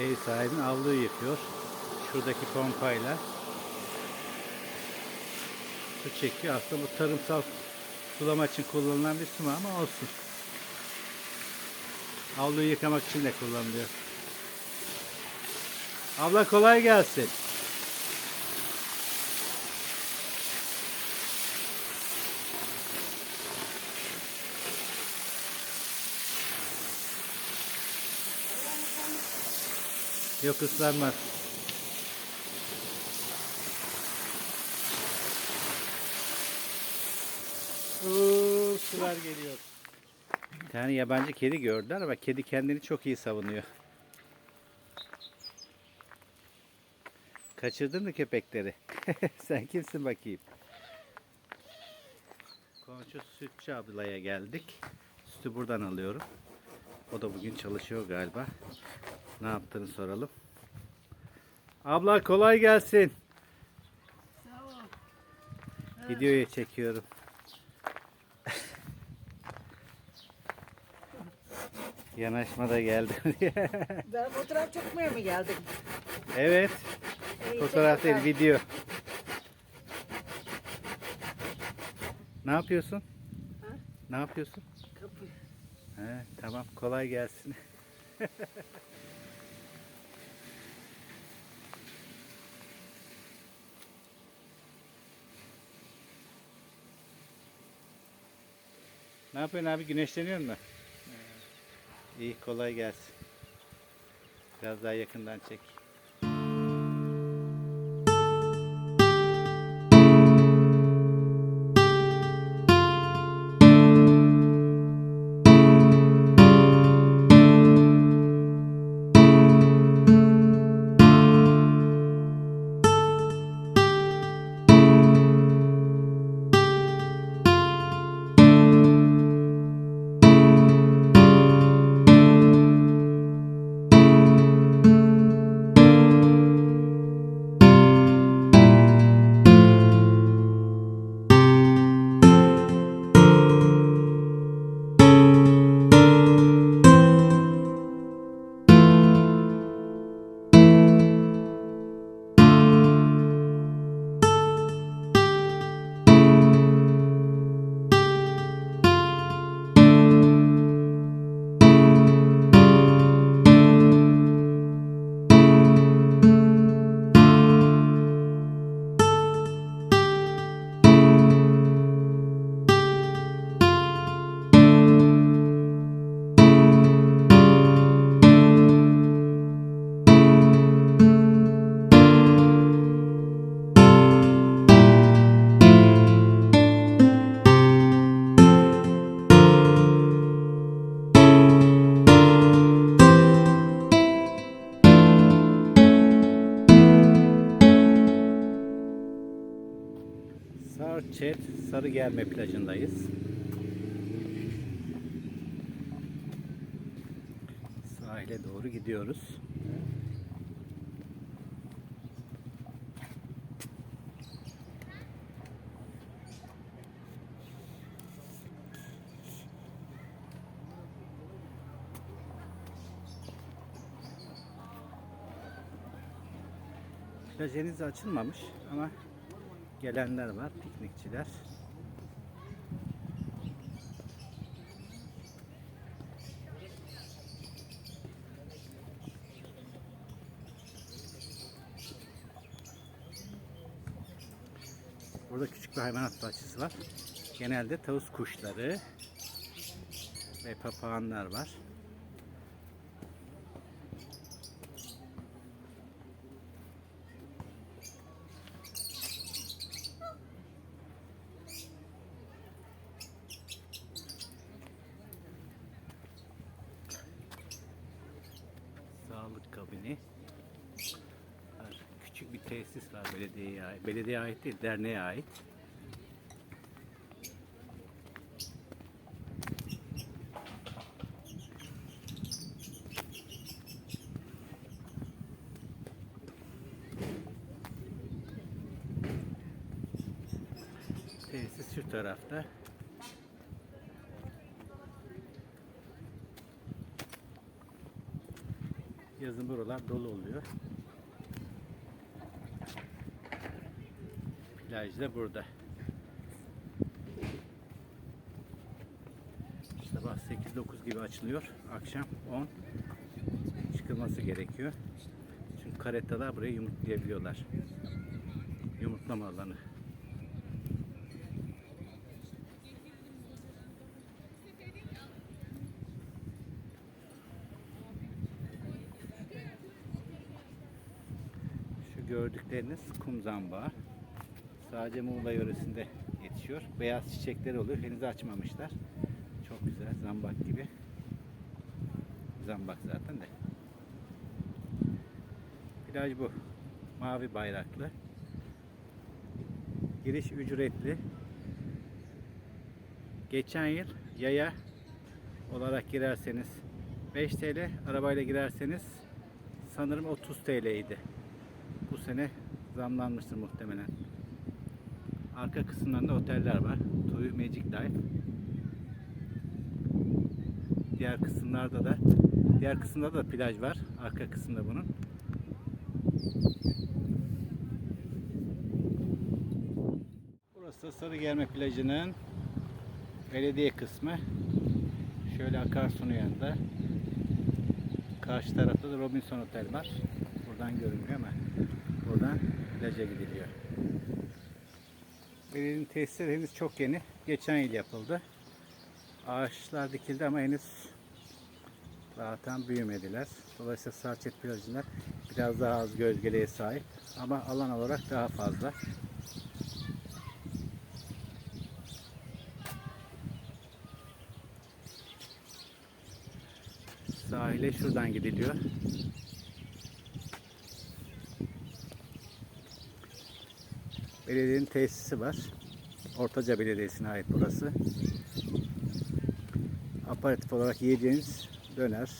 Ev sahibinin avluyu yıkıyor. Şuradaki pompayla su çekiyor. Aslında bu tarımsal sulama için kullanılan bir su ama olsun. Avluyu yıkamak için de kullanılıyor. Abla kolay gelsin. Yok ıslanmaz. Oo, sular geliyor. Bir tane yabancı kedi gördüler ama kedi kendini çok iyi savunuyor. Kaçırdın mı köpekleri? Sen kimsin bakayım? Komşu sütçü ablaya geldik. Sütü buradan alıyorum. O da bugün çalışıyor galiba. Ne yaptığını soralım. Abla kolay gelsin. Sağ ol. Videoyu çekiyorum. Yanaşma da geldi. Ben fotoğraf çekmeye mi geldim? evet. İyi, Fotoğraf değil, video. Ne yapıyorsun? Ha? Ne yapıyorsun? Kapı. He, tamam, kolay gelsin. Ne yapıyorsun abi? Güneşleniyor mu? İyi, kolay gelsin. Biraz daha yakından çek. Sarçet Sarıgerme plajındayız. Sahile doğru gidiyoruz. Plaj henüz açılmamış ama gelenler var, piknikçiler. Bir hayvanat bahçesi var. Genelde tavus kuşları ve papağanlar var. Sağlık kabini. Küçük bir tesis var belediyeye. Belediyeye ait değil, derneğe ait. Tesis tarafta. Yazın buralar dolu oluyor. Plaj da burada. İşte bak 8-9 gibi açılıyor. Akşam 10 çıkılması gerekiyor. Çünkü karetalar buraya yumurtlayabiliyorlar. Yumurtlama alanı. Şu gördükleriniz kum zambağı. Sadece Muğla yöresinde yetişiyor. Beyaz çiçekleri oluyor. Henüz açmamışlar. Çok güzel. Zambak gibi. Zambak zaten de. Plaj bu. Mavi bayraklı. Giriş ücretli. Geçen yıl yaya olarak girerseniz 5 TL, arabayla girerseniz sanırım 30 TL idi. Sene zamlanmıştır muhtemelen. Arka kısımlarında oteller var. Tuyu Magic Dive. Diğer kısımlarda da diğer kısımda da plaj var. Arka kısımda bunun. Burası da Sarıgerme plajının belediye kısmı. Şöyle akarsunun yanında. Karşı tarafta da Robinson Otel var. Buradan görünmüyor ama buradan plaja gidiliyor. Belediyenin tesisleri henüz çok yeni. Geçen yıl yapıldı. Ağaçlar dikildi ama henüz zaten büyümediler. Dolayısıyla Sarçet plajında biraz daha az gölgeliğe sahip ama alan olarak daha fazla. Sahile şuradan gidiliyor. Belediyenin tesisi var. Ortaca Belediyesi'ne ait burası. Aparatif olarak yiyeceğiniz döner,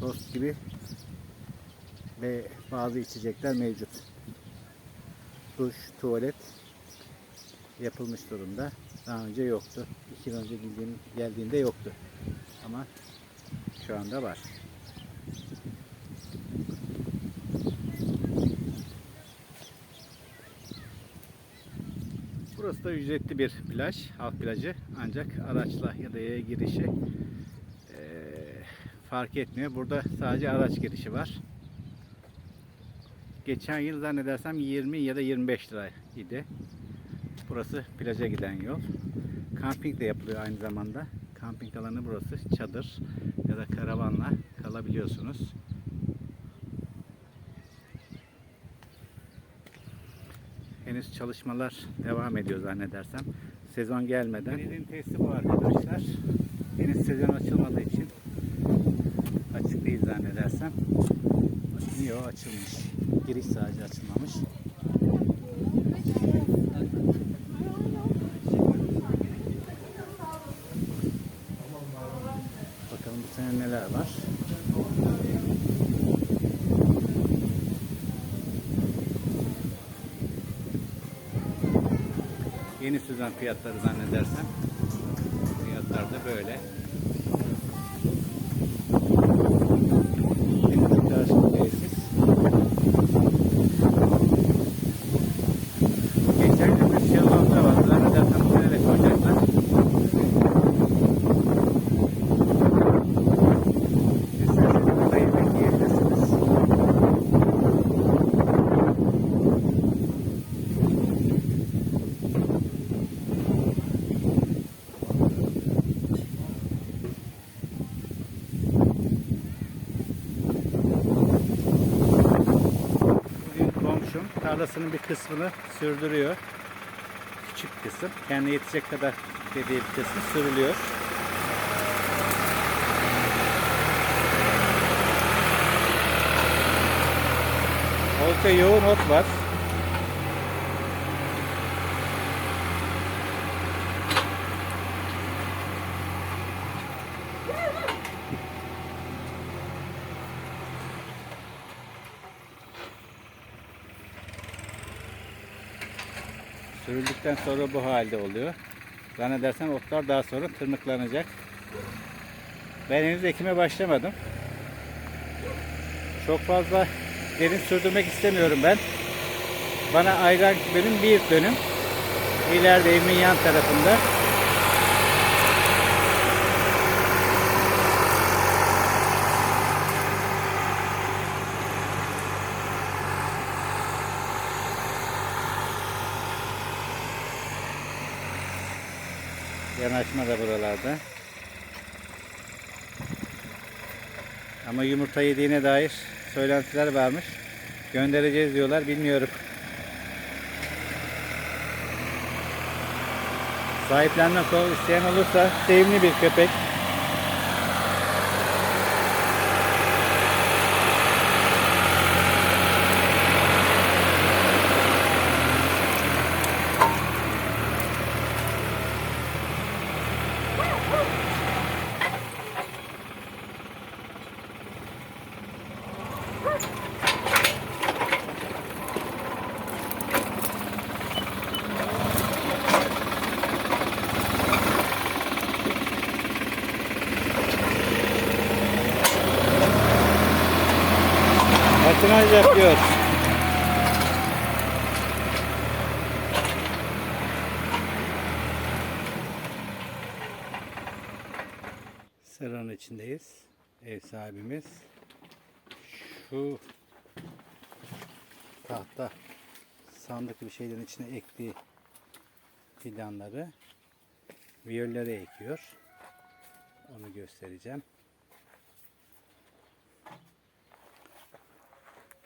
tost gibi ve bazı içecekler mevcut. Duş, tuvalet yapılmış durumda. Daha önce yoktu. İki yıl önce bildiğim, geldiğimde yoktu. Ama şu anda var. Burası da ücretli bir plaj, halk plajı. Ancak araçla ya da yaya girişi eee, fark etmiyor. Burada sadece araç girişi var. Geçen yıl zannedersem 20 ya da 25 lira idi. Burası plaja giden yol. Kamping de yapılıyor aynı zamanda. Kamping alanı burası. Çadır ya da karavanla kalabiliyorsunuz. Henüz çalışmalar devam ediyor zannedersem. Sezon gelmeden. Belediyenin tesisi bu arkadaşlar. Henüz sezon açılmadığı için açık değil zannedersem. Yok açılmış. Giriş sadece açılmamış. Bakalım bu sene neler var. Yeni süzen fiyatları zannedersem. Fiyatlar da böyle. Denizin karşılığı tesis. Geçen gün bir şey da var. Zannedersem bu sene de koyacaklar. İsterseniz burada yemek yiyebilirsiniz. Bugün komşum tarlasının bir kısmını sürdürüyor. Küçük kısım. Kendi yetecek kadar dediği bir kısmı sürülüyor. Oldukça yoğun ot var. Sürüldükten sonra bu halde oluyor. Zannedersem otlar daha sonra tırmıklanacak. Ben henüz ekime başlamadım. Çok fazla derin sürdürmek istemiyorum ben. Bana ayran benim bir dönüm. İleride evimin yan tarafında. Da buralarda. Ama yumurta yediğine dair söylentiler varmış. Göndereceğiz diyorlar bilmiyorum. Sahiplenmek isteyen olursa sevimli bir köpek. Sahibimiz şu tahta sandık bir şeylerin içine ektiği fidanları viyollere ekiyor. Onu göstereceğim.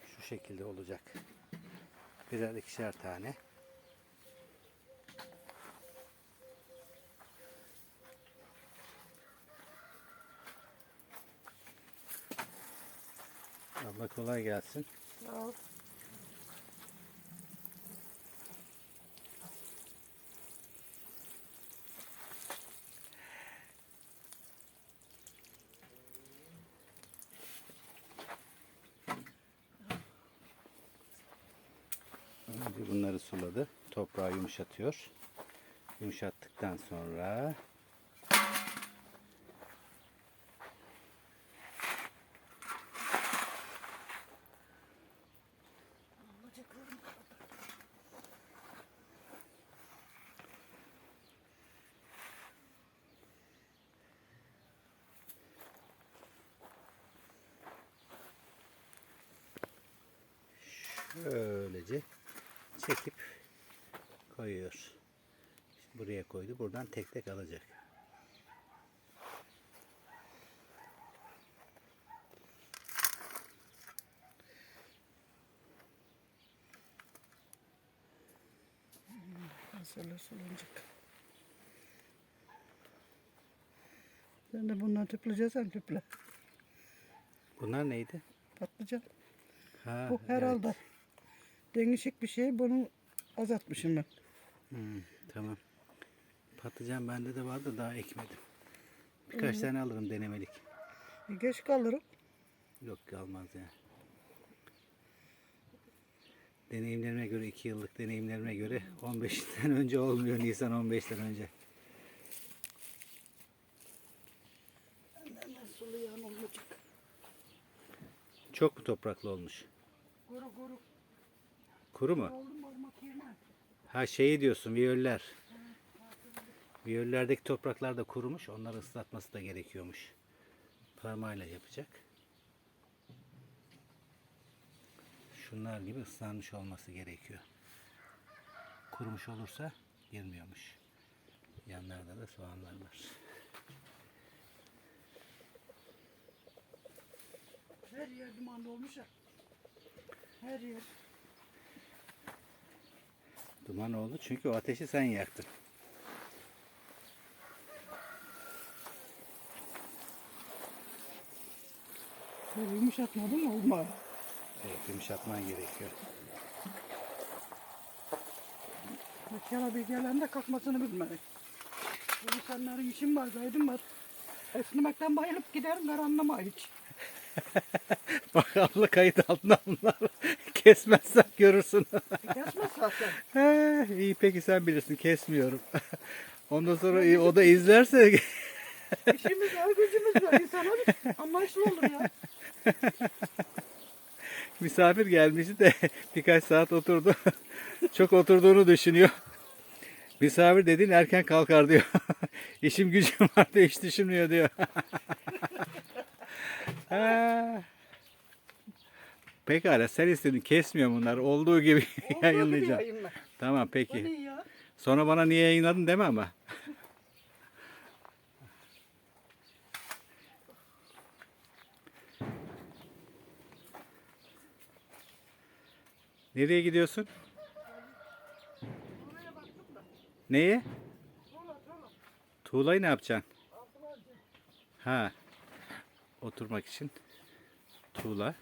Şu şekilde olacak. Birer ikişer tane. Abla kolay gelsin. Sağ ol. Önce bunları suladı. Toprağı yumuşatıyor. Yumuşattıktan sonra Nasıl sulanacak. Sen de bundan tüpleyeceksen tüple. Bunlar neydi? Patlıcan. Ha, Bu herhalde. Değişik bir şey. Bunu azaltmışım ben. Hmm, tamam. Patlıcan bende de vardı daha ekmedim. Birkaç tane alırım denemelik. E, geç kalırım. Yok kalmaz ya. Deneyimlerime göre 2 yıllık deneyimlerime göre 15'ten önce olmuyor Nisan 15'ten önce. Çok mu topraklı olmuş? Kuru kuru. Kuru mu? Ha şeyi diyorsun viyoller. Viyollerdeki topraklar da kurumuş. Onları ıslatması da gerekiyormuş. Parmağıyla yapacak. Şunlar gibi ıslanmış olması gerekiyor. Kurumuş olursa girmiyormuş. Yanlarda da soğanlar var. Her yer duman olmuş ya. Her yer. Duman oldu çünkü o ateşi sen yaktın. Mı olmaz. Evet, yumuşatman gerekiyor. Bekara bir gelen de kalkmasını bilmedi. Bu insanların işim var, gaydım var. Esnemekten bayılıp giderim, ben anlamam hiç. Bak abla kayıt altına bunlar. Kesmezsen görürsün. Kesmez zaten. He, iyi peki sen bilirsin kesmiyorum. Ondan sonra iyi, o da izlerse İşimiz var, gücümüz var. İnsanlar anlayışlı olur ya. Misafir gelmişti de birkaç saat oturdu. Çok oturduğunu düşünüyor. Misafir dediğin erken kalkar diyor. İşim gücüm var diyor, hiç düşünmüyor diyor. Pekala sen istedin kesmiyor bunlar. Olduğu gibi Olduğu gibi yayınlayacağım. yayınla. Tamam peki. Sonra bana niye yayınladın deme ama. Nereye gidiyorsun? Neye? Tuğlayı ne yapacaksın? Ha. Oturmak için. Tuğla.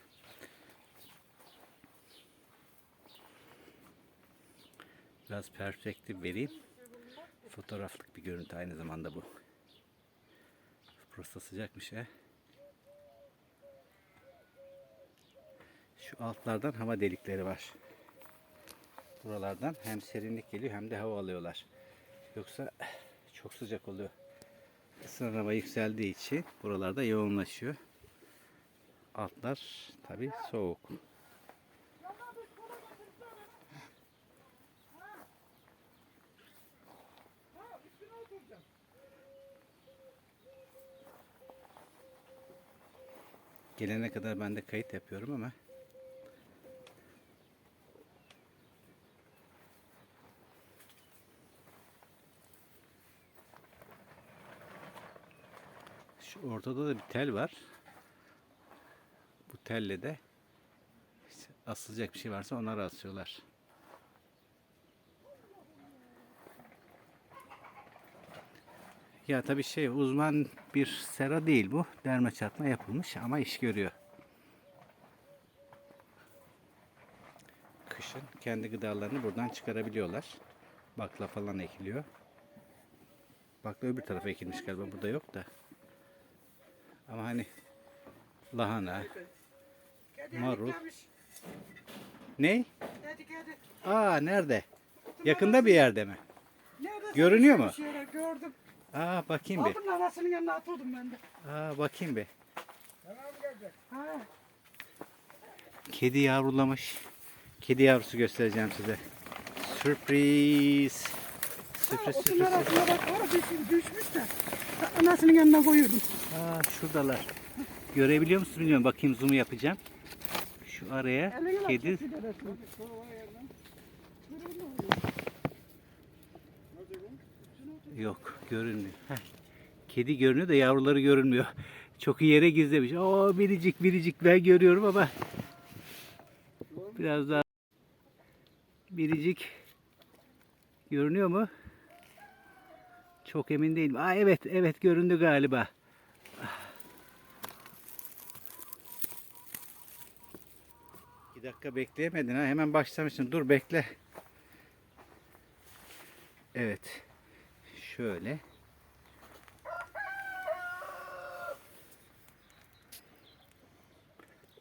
Biraz perspektif vereyim. Fotoğraflık bir görüntü aynı zamanda bu. Burası sıcakmış ha. Şu altlardan hava delikleri var. Buralardan hem serinlik geliyor hem de hava alıyorlar. Yoksa çok sıcak oluyor. Isınan hava yükseldiği için buralarda yoğunlaşıyor. Altlar tabi soğuk. Gelene kadar ben de kayıt yapıyorum ama ortada da bir tel var. Bu telle de asılacak bir şey varsa onları asıyorlar. Ya tabii şey uzman bir sera değil bu. Derme çatma yapılmış ama iş görüyor. Kışın kendi gıdalarını buradan çıkarabiliyorlar. Bakla falan ekiliyor. Bakla öbür tarafa ekilmiş galiba. Burada yok da. Ama hani lahana. Marul. Ne? Aa nerede? Yakında bir yerde mi? Görünüyor mu? Gördüm. Aa bakayım bir. Aldım anasının yanına oturdum ben de. Aa bakayım bir. Ha. Kedi yavrulamış. Kedi yavrusu göstereceğim size. Sürpriz. Sürpriz sürpriz. sürpriz. arasına bak düşmüş, düşmüş de. Anasının yanına koyuyordum. Aa şuradalar. Görebiliyor musun bilmiyorum. Bakayım zoom yapacağım. Şu araya Eline bak, kedi yok görünmüyor. Heh. Kedi görünüyor da yavruları görünmüyor. Çok iyi yere gizlemiş. Oo biricik biricik ben görüyorum ama biraz daha biricik görünüyor mu? Çok emin değilim. Aa evet evet göründü galiba. Bir dakika bekleyemedin ha. Hemen başlamışsın. Dur bekle. Evet. Şöyle.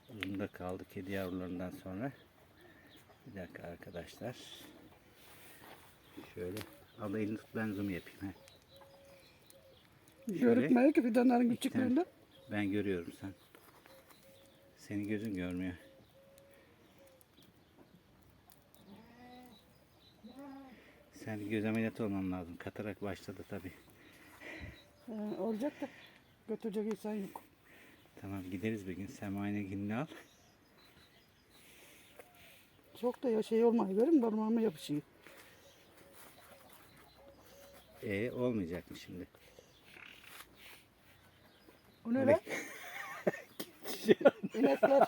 Uzunda kaldı kedi yavrularından sonra. Bir dakika arkadaşlar. Şöyle. Al elini tut ben zoom yapayım. He. Görükmüyor ki fidanların küçüklüğünde. Ben görüyorum sen. Senin gözün görmüyor. Sen göz ameliyatı olman lazım. Katarak başladı tabi. Ee, olacak da götürecek insan yok. Tamam gideriz bir gün. Sen muayene gününü al. Çok da ya şey olmayı verin parmağıma yapışıyor. E olmayacak mı şimdi? O ne lan? Şey İnekler.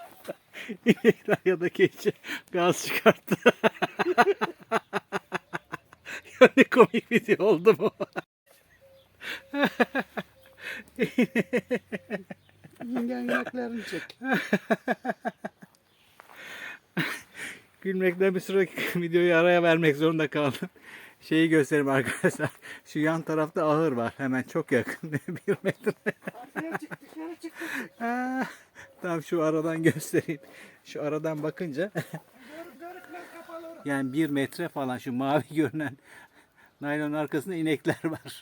İnekler ya da keçi gaz çıkarttı. ya ne komik video oldu bu. Yengen ineklerini çek. Gülmekten bir süre videoyu araya vermek zorunda kaldım. Şeyi göstereyim arkadaşlar. Şu yan tarafta ahır var. Hemen çok yakın. bir metre. Aa, Tamam şu aradan göstereyim. Şu aradan bakınca yani bir metre falan şu mavi görünen naylon arkasında inekler var.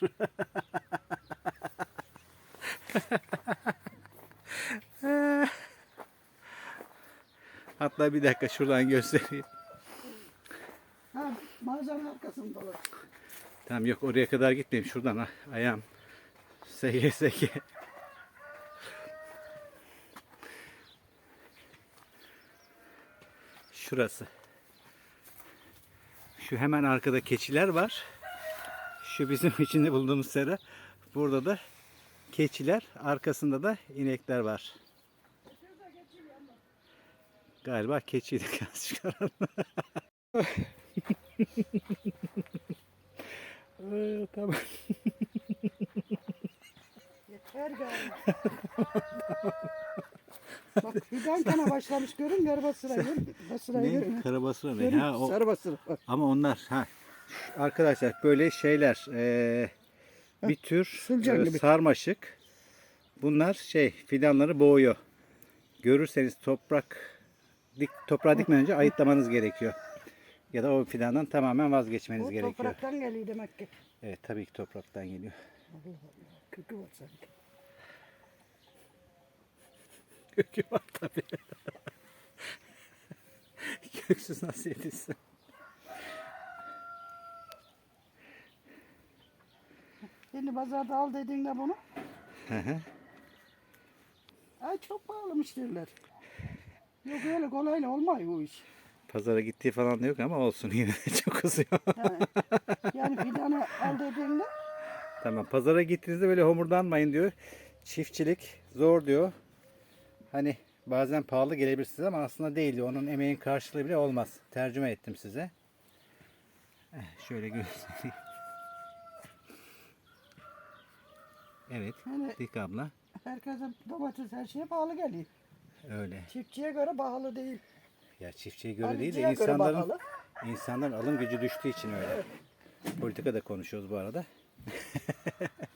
Hatta bir dakika şuradan göstereyim. Ha, mağazanın. Tamam yok oraya kadar gitmeyeyim. Şuradan ha, ayağım seke seke. Şurası. Şu hemen arkada keçiler var. Şu bizim içinde bulduğumuz sera. Burada da keçiler, arkasında da inekler var. Galiba keçiydi gaz çıkaran. Tamam. Yeter galiba. Bak fidan kana başlamış görün garba sırayı görün. Basırayı Ne? görün. Karabasura ne? Görün, Ha, o, sarı basırı. Bak. ama onlar ha şu- arkadaşlar böyle şeyler eee, bir tür sılcan e, gibi. sarmaşık. Bunlar şey fidanları boğuyor. Görürseniz toprak dik toprağa dikmeden önce ayıtlamanız gerekiyor. Ya da o fidandan tamamen vazgeçmeniz O gerekiyor. topraktan geliyor demek ki. Evet tabii ki topraktan geliyor. Allah Allah. Kökü var sanki. Kökü var tabii. Köksüz nasıl yetişsin? Şimdi pazarda al dediğinde bunu. Hı hı. Ay çok pahalımış derler. Yok öyle kolayla olmuyor bu iş. Pazara gittiği falan da yok ama olsun yine de çok kızıyor. Yani, yani fidanı al dediğinde Tamam pazara gittiğinizde böyle homurdanmayın diyor. Çiftçilik zor diyor. Hani bazen pahalı gelebilir size ama aslında değil. Onun emeğin karşılığı bile olmaz. Tercüme ettim size. Eh, Şöyle göstereyim. Evet. Yani- Dik abla. herkese domates her şeye pahalı geliyor. Öyle. Çiftçiye göre pahalı değil. Ya çiftçiye göre değil de Alıcıya göre insanların pahalı. insanların alım gücü düştüğü için öyle. Politika da konuşuyoruz bu arada.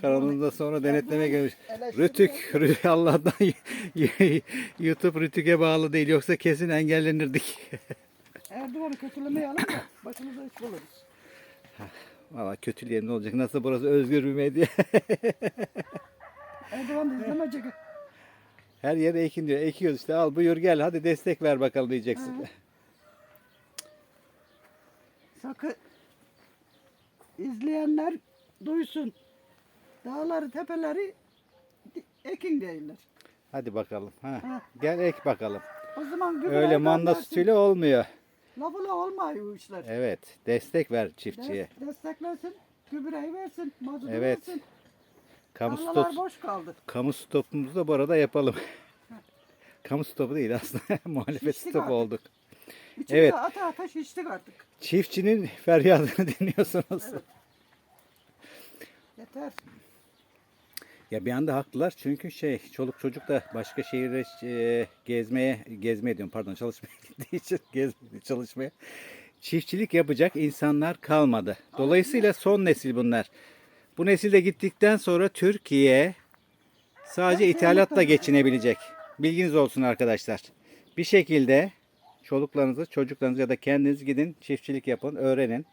Kanalımızda sonra denetleme gelmiş. Rütük, Rü- Allah'tan YouTube Rütük'e bağlı değil yoksa kesin engellenirdik. Erdoğan'ı kötülemeyelim de başımıza iş buluruz. Valla kötüleyen ne olacak? Nasıl burası özgür bir medya? Erdoğan izlemeyecek. Her yere ekin diyor. Ekiyoruz işte al buyur gel hadi destek ver bakalım diyeceksin. Sakın izleyenler duysun. Dağları, tepeleri ekin değiller. Hadi bakalım. Ha. Ha. Gel ek bakalım. O zaman Öyle manda sütüyle olmuyor. Lafıyla olmuyor bu işler. Evet. Destek ver çiftçiye. Des- desteklesin, gübreyi versin, mazotu Evet. versin. Kamu Tarlalar stop, boş kaldı. kamu stopumuzu da bu arada yapalım. kamu stopu değil aslında. Muhalefet Şiştik stopu artık. olduk. İçimize Evet. ata ata şiştik artık. Çiftçinin feryadını dinliyorsunuz. Yeter. Ya bir anda haklılar çünkü şey çoluk çocuk da başka şehirde e, gezmeye gezmeye diyorum pardon çalışmaya gittiği için gezmeye çalışmaya çiftçilik yapacak insanlar kalmadı. Dolayısıyla son nesil bunlar. Bu nesil de gittikten sonra Türkiye sadece ithalatla geçinebilecek. Bilginiz olsun arkadaşlar. Bir şekilde çoluklarınızı, çocuklarınızı ya da kendiniz gidin çiftçilik yapın, öğrenin.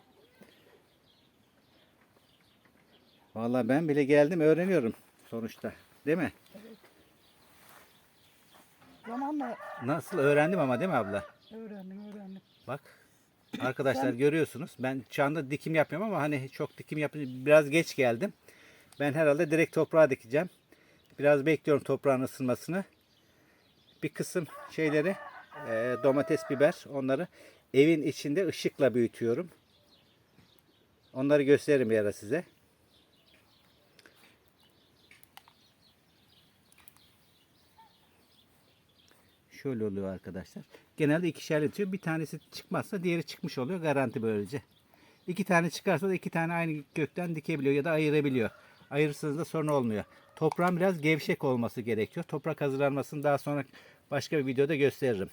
Vallahi ben bile geldim öğreniyorum sonuçta. Değil mi? Zamanla Nasıl öğrendim ama değil mi abla? öğrendim, öğrendim. Bak. Arkadaşlar görüyorsunuz. Ben şu anda dikim yapmıyorum ama hani çok dikim yap biraz geç geldim. Ben herhalde direkt toprağa dikeceğim. Biraz bekliyorum toprağın ısınmasını. Bir kısım şeyleri e, domates, biber onları evin içinde ışıkla büyütüyorum. Onları gösteririm bir ara size. Şöyle oluyor arkadaşlar. Genelde ikişerli bitiyor. Bir tanesi çıkmazsa diğeri çıkmış oluyor. Garanti böylece. İki tane çıkarsa da iki tane aynı kökten dikebiliyor ya da ayırabiliyor. Ayırırsanız da sorun olmuyor. Toprağın biraz gevşek olması gerekiyor. Toprak hazırlanmasını daha sonra başka bir videoda gösteririm.